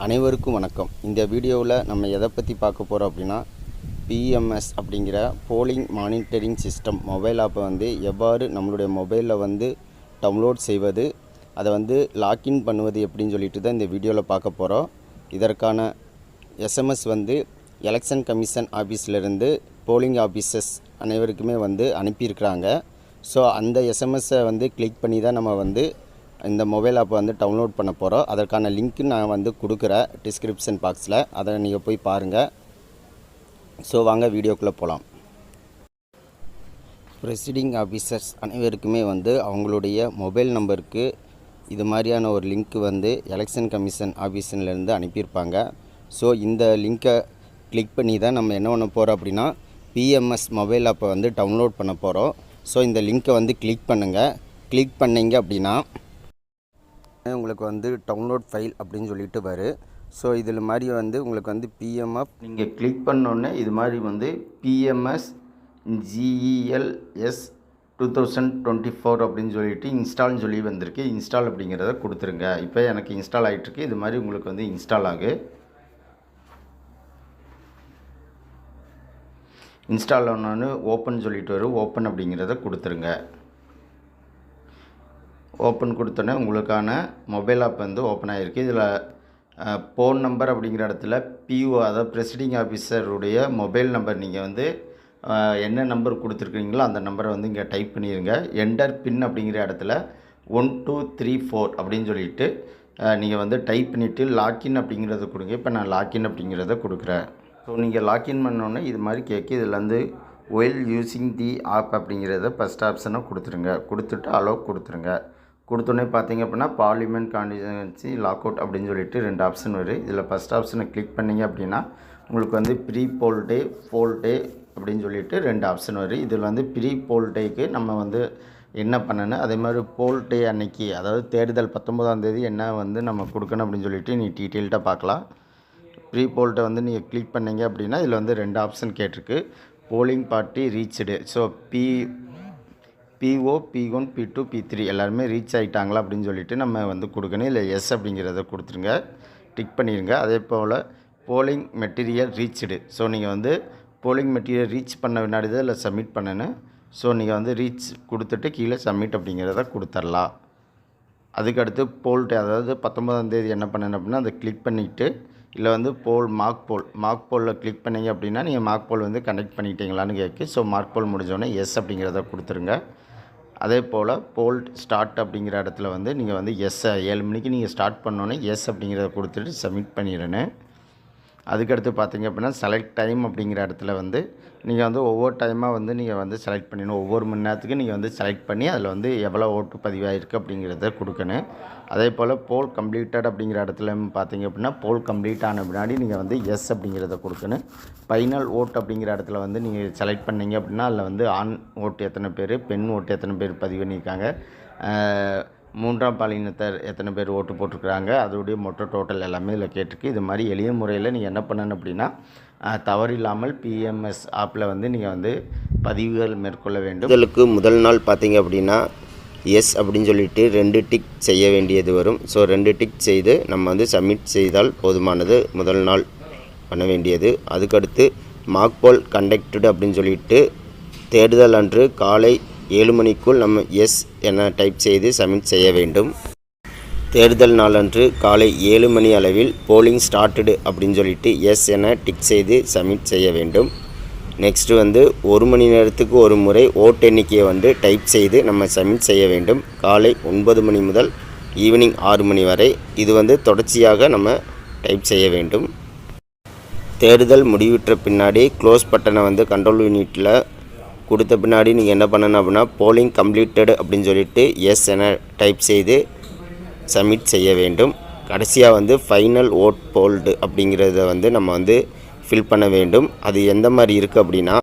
அனைவருக்கும் வணக்கம். இந்த வீடியோவில் நம்ம எதை பற்றி பார்க்க போகிறோம் அப்படின்னா பிஎம்எஸ் அப்படிங்கிற போலிங் மானிட்டரிங் சிஸ்டம் மொபைல் ஆப்பை வந்து எவ்வாறு நம்மளுடைய மொபைலில் வந்து டவுன்லோட் செய்வது அதை வந்து லாக்இன் பண்ணுவது எப்படின்னு சொல்லிட்டு தான் இந்த வீடியோவில் பார்க்க போகிறோம் இதற்கான எஸ்எம்எஸ் வந்து எலெக்ஷன் கமிஷன் ஆஃபீஸ்லேருந்து போலிங் ஆஃபீஸஸ் அனைவருக்குமே வந்து அனுப்பியிருக்கிறாங்க. ஸோ அந்த எஸ்எம்எஸ்ஸை வந்து கிளிக் பண்ணி தான் நம்ம வந்து இந்த மொபைல் ஆப்பை வந்து டவுன்லோட் பண்ண போகிறோம் அதற்கான லிங்க் நான் வந்து கொடுக்குறேன் டிஸ்கிரிப்ஷன் பாக்ஸில் அதை நீங்கள் போய் பாருங்கள் ஸோ வாங்க வீடியோக்குள்ளே போகலாம் ப்ரெசிடிங் ஆஃபீஸர்ஸ் அனைவருக்குமே வந்து அவங்களுடைய மொபைல் நம்பருக்கு இது மாதிரியான ஒரு லிங்க் வந்து எலெக்ஷன் கமிஷன் ஆஃபீஸன்லேருந்து அனுப்பியிருப்பாங்க. ஸோ இந்த லிங்க்கை கிளிக் பண்ணி தான் நம்ம என்ன பண்ண போகிறோம் அப்படின்னா பிஎம்எஸ் மொபைல் ஆப்பை வந்து டவுன்லோட் பண்ண போகிறோம் ஸோ இந்த லிங்க்கை வந்து கிளிக் பண்ணுங்கள் கிளிக் பண்ணிங்க அப்படின்னா உங்களுக்கு வந்து டவுன்லோட் ஃபைல் அப்படின்னு சொல்லிட்டு வரும் ஸோ இதில் மாதிரி வந்து உங்களுக்கு வந்து பிஎம்எஃப் நீங்கள் கிளிக் பண்ணோன்னே இது மாதிரி வந்து P M S G E L S two thousand twenty four அப்படின்னு சொல்லிட்டு இன்ஸ்டால்னு சொல்லி வந்திருக்கு. இன்ஸ்டால் அப்படிங்கிறத கொடுத்துருங்க. இப்போ எனக்கு இன்ஸ்டால் ஆகிட்டுருக்கு இது மாதிரி உங்களுக்கு வந்து இன்ஸ்டால் ஆகு. இன்ஸ்டால் ஆனோன்னு ஓப்பன் சொல்லிட்டு வரும் ஓப்பன் அப்படிங்கிறத கொடுத்துருங்க. ஓப்பன் கொடுத்தோன்னே உங்களுக்கான மொபைல் ஆப் வந்து ஓப்பன் ஆகிருக்கு இதில் ஃபோன் நம்பர் அப்படிங்கிற இடத்துல பிஓ அதாவது ப்ரெசிடிங் ஆஃபீஸருடைய மொபைல் நம்பர் நீங்கள் வந்து என்ன நம்பர் கொடுத்துருக்கீங்களோ அந்த நம்பரை வந்து இங்கே டைப் பண்ணிடுங்க என்டர் பின் அப்படிங்கிற இடத்துல ஒன் டூ த்ரீ ஃபோர் அப்படின்னு சொல்லிட்டு நீங்கள் வந்து டைப் பண்ணிவிட்டு லாக்இன் அப்படிங்கிறத கொடுங்க. இப்போ நான் லாக்இன் அப்படிங்கிறத கொடுக்குறேன். ஸோ நீங்கள் லாக்இன் பண்ணோன்னே இது மாதிரி கேட்கு இதில் வந்து ஒயில் யூஸிங் தி ஆப் அப்படிங்கிறத ஃபஸ்ட் ஆப்ஷனை கொடுத்துருங்க. கொடுத்துட்டு அலோ கொடுத்துருங்க. கொடுத்தோன்னே பார்த்தீங்க அப்படின்னா பார்லிமெண்ட் கான்டிஜென்சி லாக் அவுட் அப்படின்னு சொல்லிட்டு ரெண்டு ஆப்ஷன் வரும் இதில் ஃபஸ்ட் ஆப்ஷனை கிளிக் பண்ணீங்க அப்படின்னா உங்களுக்கு வந்து ப்ரீ போல் டே ஃபோல் டே அப்படின்னு சொல்லிட்டு ரெண்டு ஆப்ஷன் வரும் இதில் வந்து ப்ரீ போல் டேக்கு நம்ம வந்து என்ன பண்ணணும்? அதே மாதிரி போல் டே அன்னைக்கு அதாவது தேர்தல் பத்தொம்போதாம் தேதி என்ன வந்து நம்ம கொடுக்கணும் அப்படின்னு சொல்லிட்டு நீ டீட்டெயில்டாக பார்க்கலாம். ப்ரீ போல்ட்டை வந்து நீங்கள் கிளிக் பண்ணீங்க அப்படின்னா இதில் வந்து ரெண்டு ஆப்ஷன் கேட்டிருக்கு. Polling party reached so P PO P one P two P three எல்லாருமே ரீச் ஆகிட்டாங்களா அப்படின்னு சொல்லிட்டு நம்ம வந்து கொடுக்கணும். இல்லை எஸ் அப்படிங்கிறத கொடுத்துருங்க. டிக் பண்ணிடுங்க அதே போல் போலிங் மெட்டீரியல் ரீச்டு ஸோ நீங்கள் வந்து போலிங் மெட்டீரியல் ரீச் பண்ண வினாடி தான் இல்லை சப்மிட் பண்ணணும். ஸோ நீங்கள் வந்து ரீச் கொடுத்துட்டு கீழே சப்மிட் அப்படிங்கிறத கொடுத்துடலாம். அதுக்கடுத்து போல் டே அதாவது பத்தொன்பதாம் தேதி என்ன பண்ணணும் அப்படின்னா அதை கிளிக் பண்ணிவிட்டு இல்லை வந்து போல் மார்க் போல் மார்க் போலில் கிளிக் பண்ணீங்க அப்படின்னா நீங்கள் மார்க் போல் வந்து கனெக்ட் பண்ணிட்டீங்களான்னு கேட்கு ஸோ மார்க் போல் முடிஞ்சோடனே எஸ் அப்படிங்கிறத கொடுத்துருங்க. அதே போல் போல்ட் ஸ்டார்ட் அப்படிங்கிற இடத்துல வந்து நீங்கள் வந்து எஸ் ஏழு மணிக்கு நீங்கள் ஸ்டார்ட் பண்ணோன்னே எஸ் அப்படிங்கிறத கொடுத்துட்டு சப்மிட் பண்ணிடுறேன்னு அதுக்கடுத்து பார்த்தீங்க அப்படின்னா செலக்ட் டைம் அப்படிங்கிற இடத்துல வந்து நீங்கள் வந்து ஒவ்வொரு டைமாக வந்து நீங்கள் வந்து செலக்ட் பண்ணிடணும். ஒவ்வொரு மணி நேரத்துக்கு நீங்கள் வந்து செலக்ட் பண்ணி அதில் வந்து எவ்வளோ ஓட்டு பதிவாயிருக்கு அப்படிங்கிறத கொடுக்கணும். அதே போல் போல் கம்ப்ளீட்டட் அப்படிங்கிற இடத்துல பார்த்தீங்க அப்படின்னா போல் கம்ப்ளீட் ஆன பின்னாடி நீங்கள் வந்து எஸ் அப்படிங்கிறத கொடுக்கணும். ஃபைனல் ஓட் அப்படிங்கிற இடத்துல வந்து நீங்கள் செலக்ட் பண்ணீங்க அப்படின்னா அதில் வந்து ஆண் ஓட்டு எத்தனை பேர் பெண் ஓட்டு எத்தனை பேர் பதிவு பண்ணியிருக்காங்க. மூன்றாம் பாலினத்தர் எத்தனை பேர் ஓட்டு போட்டிருக்கிறாங்க? அதோடைய மொத்த டோட்டல் எல்லாமே இதில் கேட்டிருக்கு. இது மாதிரி எளிய முறையில் நீங்கள் என்ன பண்ணணும் அப்படின்னா தவறில்லாமல் பிஎம்எஸ் ஆப்பில் வந்து நீங்கள் வந்து பதிவுகள் மேற்கொள்ள வேண்டும். இதற்கு முதல் நாள் பார்த்தீங்க அப்படின்னா எஸ் அப்படின்னு சொல்லிட்டு ரெண்டு டிக் செய்ய வேண்டியது வரும். ஸோ ரெண்டு டிக் செய்து நம்ம வந்து சப்மிட் செய்தால் போதுமானது முதல் நாள் பண்ண வேண்டியது. அதுக்கடுத்து மார்க் போல் அப்படின்னு சொல்லிட்டு தேடுதல் அன்று காலை ஏழு மணிக்குள் நம்ம எஸ் என டைப் செய்து சப்மிட் செய்ய வேண்டும். தேர்தல் நாளன்று காலை ஏழு மணி அளவில் போலிங் ஸ்டார்டடு அப்படின்னு சொல்லிட்டு எஸ் என டிக் செய்து சப்மிட் செய்ய வேண்டும். நெக்ஸ்ட்டு வந்து ஒரு மணி நேரத்துக்கு ஒரு முறை ஓட்டு எண்ணிக்கையை வந்து டைப் செய்து நம்ம சப்மிட் செய்ய வேண்டும். காலை ஒன்பது மணி முதல் ஈவினிங் ஆறு மணி வரை இது வந்து தொடர்ச்சியாக நம்ம டைப் செய்ய வேண்டும். தேடுதல் முடிவுற்ற பின்னாடி க்ளோஸ் பட்டனை வந்து கண்ட்ரோல் யூனிட்டில் கொடுத்த பின்னாடி நீங்கள் என்ன பண்ணணும் அப்படின்னா போலிங் கம்ப்ளீட்டடு அப்படின்னு சொல்லிட்டு எஸ் என டைப் செய்து சப்மிட் செய்ய வேண்டும். கடைசியாக வந்து ஃபைனல் ஓட் போல்டு அப்படிங்கிறத வந்து நம்ம வந்து ஃபில் பண்ண வேண்டும். அது எந்த மாதிரி இருக்குது அப்படின்னா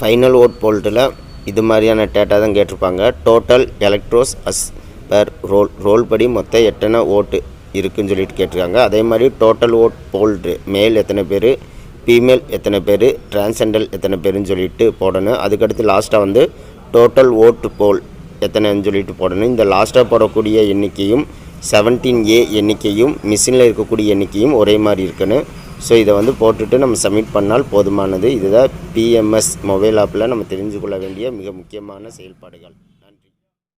ஃபைனல் ஓட் போல்ட்டில் இது மாதிரியான டேட்டா தான் கேட்டிருப்பாங்க. Total electors as per roll roll படி மொத்தம் எத்தனை ஓட்டு இருக்குன்னு சொல்லிட்டு கேட்டிருக்காங்க. அதே மாதிரி டோட்டல் ஓட் போல்டு மேல் எத்தனை பேர் ஃபீமேல் எத்தனை பேர் டிரான்செண்டல் எத்தனை பேருன்னு சொல்லிட்டு போடணும். அதுக்கடுத்து லாஸ்ட்டாக வந்து டோட்டல் ஓட்டு போல் எத்தனைன்னு சொல்லிட்டு போடணும். இந்த லாஸ்ட்டாக போடக்கூடிய எண்ணிக்கையும் செவன்டீன் ஏ எண்ணிக்கையும் மிஷினில் இருக்கக்கூடிய எண்ணிக்கையும் ஒரே மாதிரி இருக்கணும். ஸோ இதை வந்து போட்டுட்டு நம்ம சப்மிட் பண்ணால் போதுமானது. இதுதான் பிஎம்எஸ் மொபைல் ஆப்பில் நம்ம தெரிஞ்சு கொள்ள வேண்டிய மிக முக்கியமான செயல்பாடுகள்.